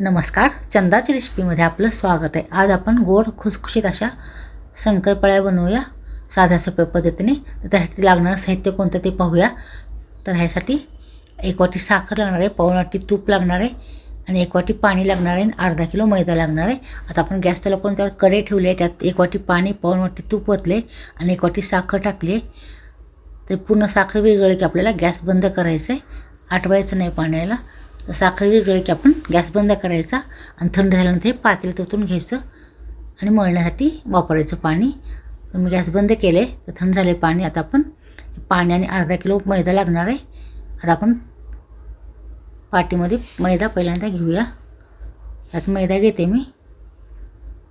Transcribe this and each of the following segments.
नमस्कार. चंदाची रेसिपीमध्ये आपलं स्वागत आहे. आज आपण गोड खुसखुशीत अशा शंकरपाळ्या बनवूया. साध्या सोप्या पद्धतीने. तर त्यासाठी लागणारं साहित्य कोणतं ते पाहूया. तर ह्यासाठी एक वाटी साखर लागणार आहे पाऊण वाटी तूप लागणार आहे आणि एक वाटी पाणी लागणार आहे आणि अर्धा किलो मैदा लागणार आहे. आता आपण गॅस त्याला पण त्यावर कडे ठेवले आहे. त्यात एक वाटी पाणी पाऊण वाटी तूप ओतले आणि एक वाटी साखर टाकली आहे. ते पूर्ण साखर वेगळं की आपल्याला गॅस बंद करायचं आहे. आटवायचं नाही पाण्याला. साखर विरघळली की आपण गॅस बंद करायचा आणि थंड झाल्यानंतर हे पातेलं ओतून घ्यायचं आणि मळण्यासाठी वापरायचं पाणी. तर मी गॅस बंद केले तर थंड झाले पाणी आता आपण पाणी आणि अर्धा किलो मैदा लागणार आहे. आता आपण पाटीमध्ये मैदा पहिल्यांदा घेऊया. त्यात मैदा घेते मी.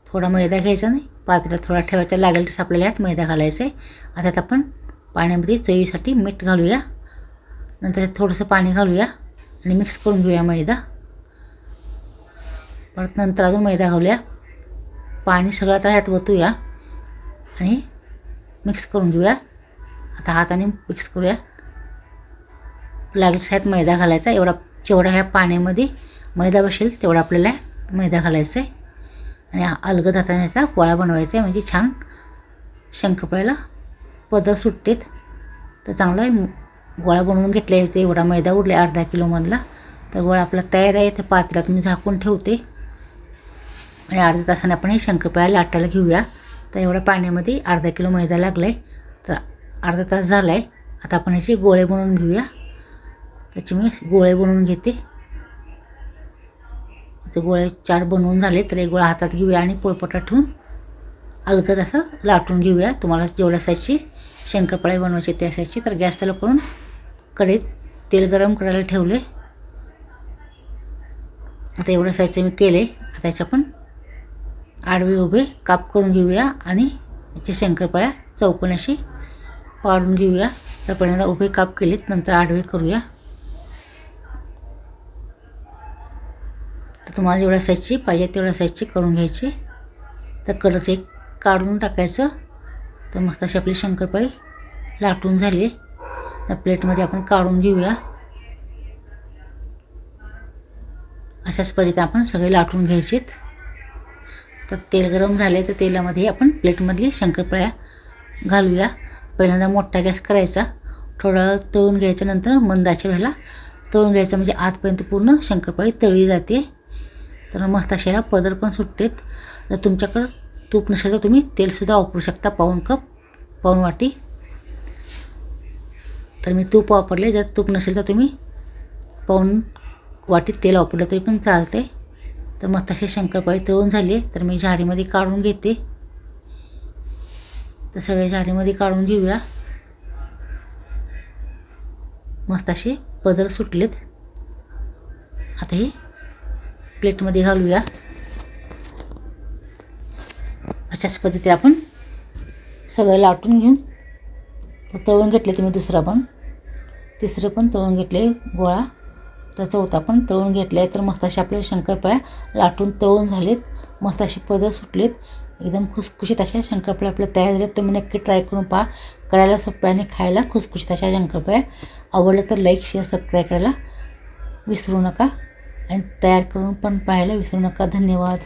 थोडा मैदा घ्यायचा नाही. पातेल्यात थोडा ठेवायचा लागेल तसं आपल्याला यात मैदा घालायचा आहे. आता आपण पाण्यामध्ये चवीसाठी मीठ घालूया. नंतर थोडंसं पाणी घालूया. आणि मिक्स करून घेऊया मैदा परत नंतर अजून मैदा घालूया पाणी सगळं आता ह्यात ओतूया आणि मिक्स करून घेऊया आता हाताने मिक्स करूया लागेल ह्यात मैदा घालायचा एवढा जेवढा ह्या पाण्यामध्ये मैदा बसेल तेवढा आपल्याला मैदा घालायचा आहे आणि अलगद हाताने ह्याचा पोळा बनवायचा आहे म्हणजे छान शंकरपाळ्याला पदर सुटतेत तर चांगला गोळा बनवून घेतले होते. एवढा मैदा उरले अर्धा किलोमधला तर गोळा आपला तयार आहे. त्या पात्रात मी झाकून ठेवते. आणि अर्ध्या तासाने आपण हे शंकरपाळ्या लाटायला घेऊया. तर एवढ्या पाण्यामध्ये अर्धा किलो मैदा लागला आहे तर अर्धा तास झाला आहे आता आपण ह्याचे गोळे बनवून घेऊया. त्याचे मी गोळे बनवून घेते. ते गोळे चार बनवून झाले. तर एक गोळा हातात घेऊया आणि पोळपटा ठेवून अलगद असं लाटून घेऊया. तुम्हाला जेवढ्या साईजची शंकरपाळे बनवायची त्या साईजची तर गॅस त्याला करून कढईत तेल गरम करायला ठेवले. आता एवढ्या साईजचे मी केले. आता याच्या आपण आडवे उभे काप करून घेऊया आणि याच्या शंकरपाळ्या चौकोन अशी पाडून घेऊया. तर पहिल्यांदा उभे काप केलेत नंतर आडवे करूया. तर तुम्हाला जेवढ्या साईजची पाहिजे तेवढ्या साईजची करून घ्यायची. तर कडच एक काढून टाकायचं. तर मस्त अशी आपली शंकरपाळी लाटून झाली. त्या प्लेटमध्ये आपण काढून घेऊया. अशाच पद्धतीने आपण सगळे लाटून घ्यायचेत. तर तेल गरम झाले तर तेलामध्ये आपण प्लेटमधली शंकरपाळ्या घालूया. पहिल्यांदा मोठा गॅस करायचा. थोडा तळून घ्यायच्या नंतर मंदाच्या वेळेला तळून घ्यायचं म्हणजे आतपर्यंत पूर्ण शंकरपाळी तळली जाते. तर मस्त अशाला पदर पण सुटतेत. जर तुमच्याकडं तूप नसेल तर तुम्ही तेलसुद्धा वापरू शकता. पाऊन कप पाऊन वाटी. तर मी तूप वापरले. जर तूप नसेल तर तुम्ही पाहून वाटीत तेल वापरलं तरी पण चालते तर मग तसे शंकरपाळी तळून झाली आहे. तर मी झारीमध्ये काढून घेते. तर सगळ्या झारीमध्ये काढून घेऊया. मस्त असे पदर सुटलेत. आता हे प्लेटमध्ये घालूया. अशाच पद्धतीने आपण सगळं लाटून घेऊन तळून घेतले तुम्ही दुसरा पण. तिसरं पण तळून घेतले गोळा. तर चौथा पण तळून घेतला आहे तर मस्त असे आपल्या शंकरपाळ्या लाटून तळून झालेत. मस्त असे पदर सुटलेत. एकदम खुसखुशीत अशा शंकरपाळ्या आपल्या तयार झाल्या तुम्ही नक्की ट्राय करून पहा. करायला सोप्या आणि खायला खुसखुशीत अशा शंकरपाळ्या. आवडलं तर लाईक शेअर सबस्क्राईब करायला विसरू नका. आणि तयार करून पण पाहायला विसरू नका. धन्यवाद.